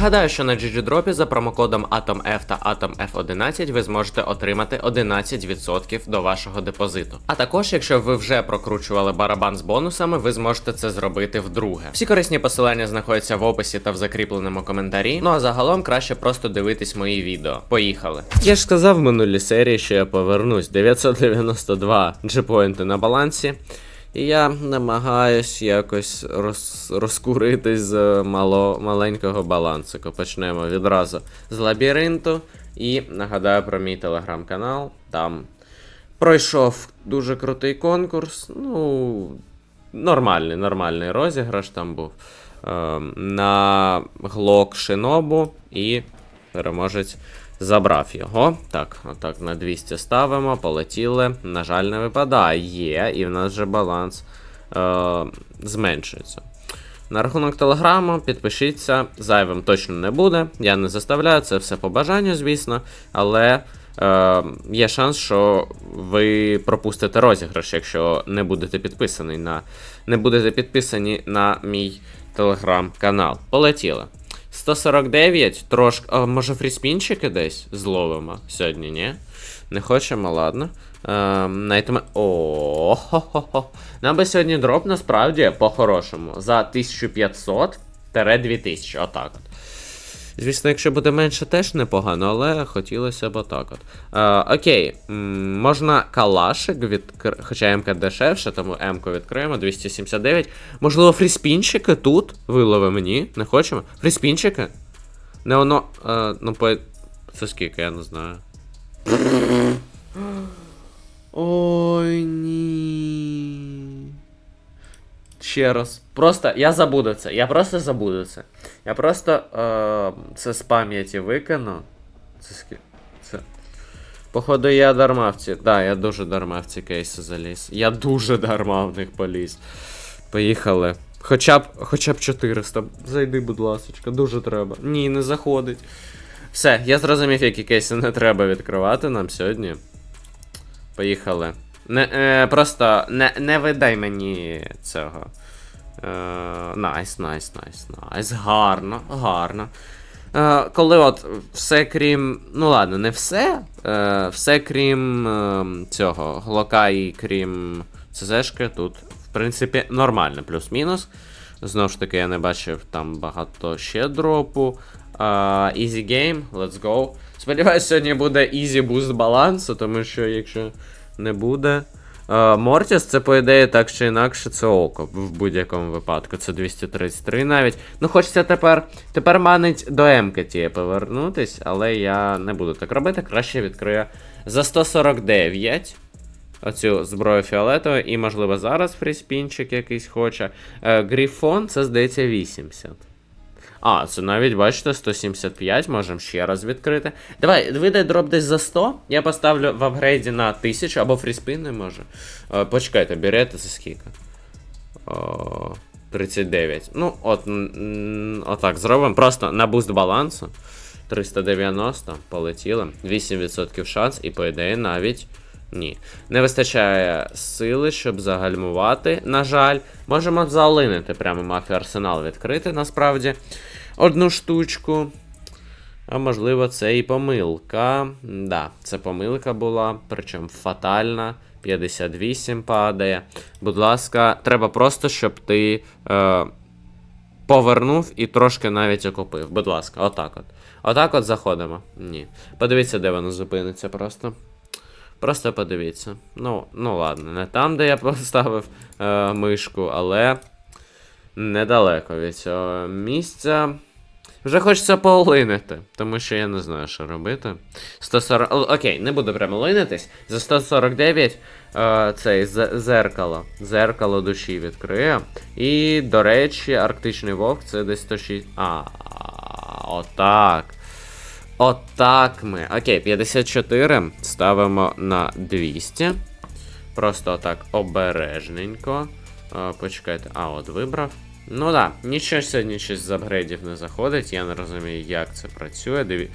Нагадаю, що на GGDrop за промокодом AtomF та AtomF11 ви зможете отримати 11% до вашого депозиту. А також, якщо ви вже прокручували барабан з бонусами, ви зможете це зробити вдруге. Всі корисні посилання знаходяться в описі та в закріпленому коментарі. Ну а загалом краще просто дивитись мої відео. Поїхали. Я ж сказав в минулій серії, що я повернусь 992 джепоінти на балансі. І я намагаюсь якось роз, розкуритись з мало, маленького балансику. Почнемо відразу з лабіринту. І нагадаю про мій телеграм-канал. Там пройшов дуже крутий конкурс. Ну, нормальний, нормальний розіграш там був. Ем, на глок Шинобу і переможець забрав його. Так, отак на 200 ставимо, полетіли. На жаль, не випадає. Є, і в нас вже баланс е, зменшується. На рахунок телеграму, підпишіться, зайвим точно не буде. Я не заставляю, це все по бажанню, звісно. Але е, є шанс, що ви пропустите розіграш, якщо не будете підписані на, не будете підписані на мій телеграм-канал. Полетіли. 149, трошки. А, може фріспінчики десь зловимо сьогодні, ні? Не хочемо, ладно. Ем, найтме... О. Нам би сьогодні дроп насправді по-хорошому. За 1500-2000, отак от. Звісно, якщо буде менше, теж непогано, але хотілося б отак от. Е, окей, можна калашик відкрити, хоча МК дешевше, тому М-ку відкриємо, 279. Можливо, фріспінчики тут виловимо, ні? Не хочемо? Фріспінчики? Не воно. Е, ну, по. Це скільки, я не знаю. Ой, ні. Ще раз. Просто я забуду це. Я просто забуду це. Я просто е, це з пам'яті викину. Це скільки. Це. Походу, я дарма в ці. Да, я дуже дарма в ці кейси заліз. Я дуже дарма в них поліз. Поїхали. Хоча б хоча б 400. Зайди, будь ласочка, дуже треба. Ні, не заходить. Все, я зрозумів, які кейси не треба відкривати нам сьогодні. Поїхали. Не, е, просто не, не видай мені цього. Найс, найс, найс, найс. Гарно, гарно. Е, коли от все крім. Ну ладно, не все. Е, все крім е, цього глока і крім ЦЗшки тут, в принципі, нормально, плюс-мінус. Знову ж таки, я не бачив там багато ще дропу. Е, easy game, let's go. Сподіваюсь, сьогодні буде easy boost балансу, тому що якщо не буде. Е, Мортіс, це, по ідеї, так чи інакше, це око в будь-якому випадку. Це 233 навіть. Ну, хочеться тепер. Тепер манить до М-ки повернутись, але я не буду так робити. Краще відкрию за 149. Оцю зброю фіолетову, і, можливо, зараз фріспінчик якийсь хоче. Е, Грифон, це здається 80. А, це навіть, бачите, 175, можемо ще раз відкрити. Давай, видай дроп десь за 100. Я поставлю в апгрейді на 1000 або фріспін не може. Е, почекайте, берете це скільки? О, 39. Ну, от, отак зробимо. Просто на буст балансу. 390, полетіли. 8% шанс, і по ідеї навіть. Ні. Не вистачає сили, щоб загальмувати. На жаль, можемо залинити прямо мафію арсенал відкрити насправді. Одну штучку. А можливо, це і помилка. Да, це помилка була, причому фатальна. 58 падає. Будь ласка, треба просто, щоб ти е, повернув і трошки навіть окупив. Будь ласка, отак от. Отак от заходимо. Ні. Подивіться, де воно зупиниться просто. Просто подивіться. Ну, ну ладно, не там, де я поставив е, мишку, але недалеко від цього місця. Вже хочеться полинити, тому що я не знаю, що робити. 140. О, Окей, не буду прямо линитись. За 149 е, цей зеркало. Зеркало душі відкриє. І, до речі, арктичний вовк це десь 106. А, отак. Отак ми. Окей, 54 ставимо на 200. Просто отак обережненько. Е, почекайте. А, от вибрав. Ну да, нічого сьогодні щось з апгрейдів не заходить. Я не розумію, як це працює. Диві...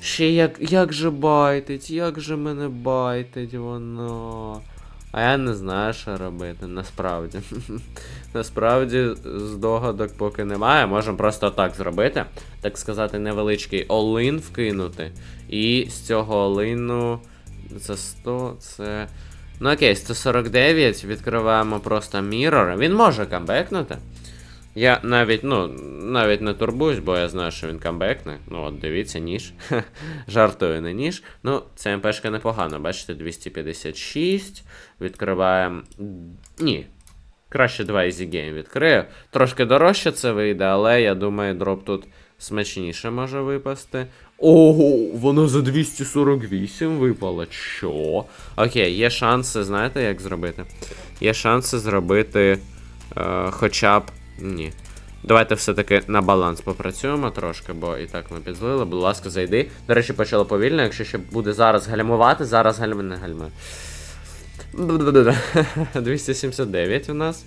Ще як, як же байтить, як же мене байтить воно. А я не знаю, що робити, насправді. насправді, здогадок поки немає. Можемо просто так зробити. Так сказати, невеличкий олин вкинути. І з цього олину за 100 це. Ну окей, 149. Відкриваємо просто Mirror. Він може камбекнути. Я навіть, ну, навіть не турбуюсь, бо я знаю, що він камбекне. Ну, от дивіться, ніж. Жартую не ніж. Ну, це МПшка непогано, бачите, 256. Відкриваємо. Ні. Краще 2 Easy Game відкрию. Трошки дорожче це вийде, але я думаю, дроп тут смачніше може випасти. Ого, воно за 248 випало. Що? Окей, є шанси, знаєте, як зробити? Є шанси зробити е, хоча б. Ні. Давайте все-таки на баланс попрацюємо трошки, бо і так ми підзлили. Будь ласка, зайди. До речі, почало повільно. Якщо ще буде зараз гальмувати, зараз гальми не гальмує. 279 у нас.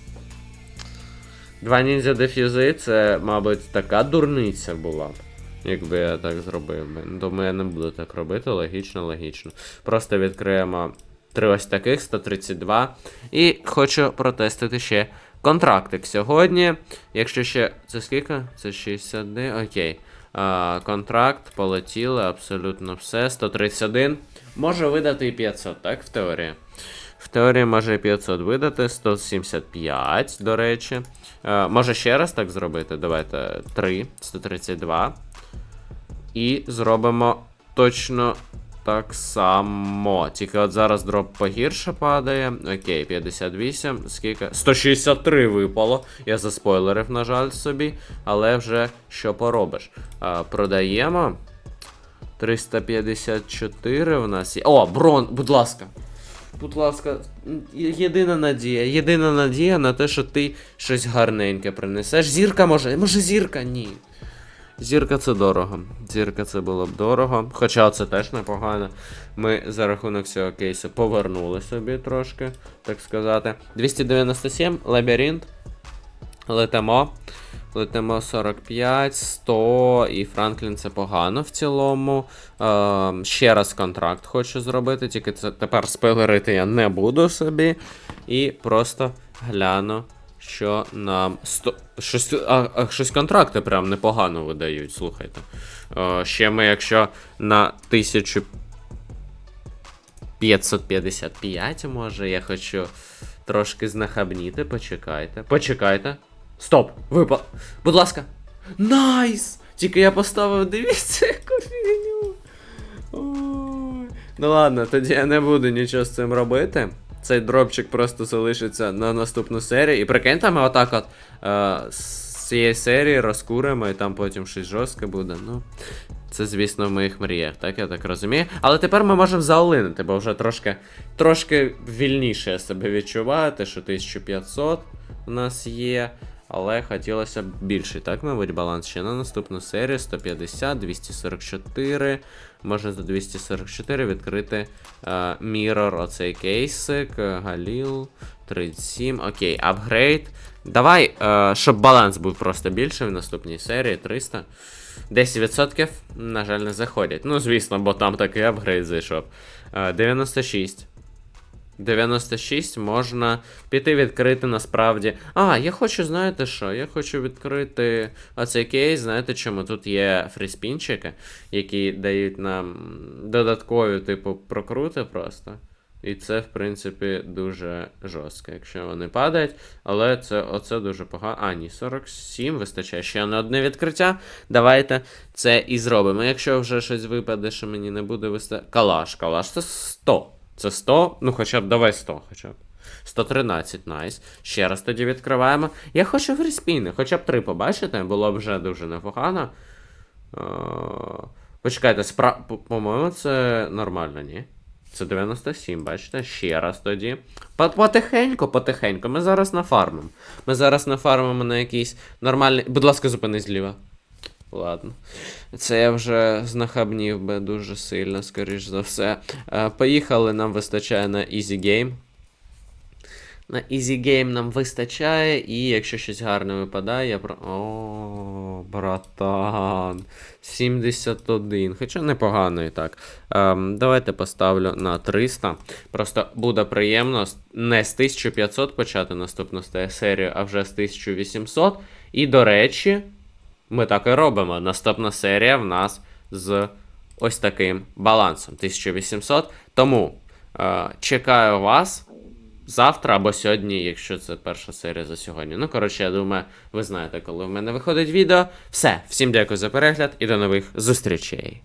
Два ніндзя дефюзи, це, мабуть, така дурниця була б. Якби я так зробив би. Думаю, я не буду так робити, логічно, логічно. Просто відкриємо три ось таких, 132. І хочу протестити ще контрактик сьогодні. Якщо ще. Це скільки? Це 61. Окей. А, контракт, полетіли, абсолютно все. 131. Може видати і 500, так, в теорії? В теорії може 500 видати, 175, до речі. Е, може ще раз так зробити? Давайте 3, 132. І зробимо точно так само. Тільки от зараз дроп погірше падає. Окей, 58. Скільки? 163 випало. Я заспойлерив, на жаль, собі. Але вже що поробиш. А, продаємо. 354 в нас є. О, брон, будь ласка. Будь ласка, єдина надія. Єдина надія на те, що ти щось гарненьке принесеш. Зірка може. Може зірка? Ні. Зірка це дорого. Зірка це було б дорого. Хоча це теж непогано. Ми за рахунок цього кейсу повернули собі трошки, так сказати. 297, лабіринт. Летимо. Летимо 45, 100 і Франклін це погано в цілому. Е, ще раз контракт хочу зробити, тільки це тепер спойлерити я не буду собі. І просто гляну, що нам. Сто... Щось, а, а, щось контракти прям непогано видають, слухайте. Е, ще ми, якщо на 1555, може, я хочу трошки знахабніти, почекайте. Почекайте. Стоп! Випав. Будь ласка. Найс! Тільки я поставив, дивіться, яку фігню. Ну ладно, тоді я не буду нічого з цим робити. Цей дропчик просто залишиться на наступну серію. І прикиньте, ми отак от е, з цієї серії розкуримо, і там потім щось жорстке буде. Ну, це, звісно, в моїх мріях, так я так розумію. Але тепер ми можемо заолинити, бо вже трошки, трошки вільніше я себе відчуваю, те, що 1500 у нас є. Але хотілося б більший, так, мабуть, баланс ще на наступну серію. 150, 244. Можна за 244 відкрити е, Mirror, оцей кейсик, е, Галіл, 37. Окей, апгрейд. Давай, е, щоб баланс був просто більший в наступній серії, 300. 10%, на жаль, не заходять. Ну, звісно, бо там такий апгрейд зайшов. Е, 96. 96 можна піти відкрити насправді. А, я хочу, знаєте що? Я хочу відкрити оцей кейс. Знаєте чому? Тут є фріспінчики, які дають нам додаткові, типу, прокрути просто. І це, в принципі, дуже жорстко, якщо вони падають. Але це оце дуже погано. А, ні, 47 вистачає ще на одне відкриття. Давайте це і зробимо. Якщо вже щось випаде, що мені не буде вистачати. Калаш, калаш, це 100. Це 100, ну хоча б давай 100 хоча б. 113, найс. Ще раз тоді відкриваємо. Я хочу фріспіни, хоча б 3 побачите, було б вже дуже непогано. Почекайте, спра... по- по-моєму, це нормально, ні? Це 97, бачите? Ще раз тоді. По- Потихеньку, потихеньку. Ми зараз нафармимо. Ми зараз нафармимо на якийсь нормальний. Будь ласка, зупинись зліва. Ладно. Це я вже знахабнів би дуже сильно, скоріш за все. Е, поїхали, нам вистачає на Easy Game. На Easy Game нам вистачає, і якщо щось гарне випадає, я про. О, братан. 71. Хоча непогано і так. Ем, давайте поставлю на 300. Просто буде приємно не з 1500 почати наступну серію, а вже з 1800. І, до речі, ми так і робимо. Наступна серія в нас з ось таким балансом 1800. Тому е, чекаю вас завтра або сьогодні, якщо це перша серія за сьогодні. Ну, коротше, я думаю, ви знаєте, коли в мене виходить відео. Все, всім дякую за перегляд і до нових зустрічей.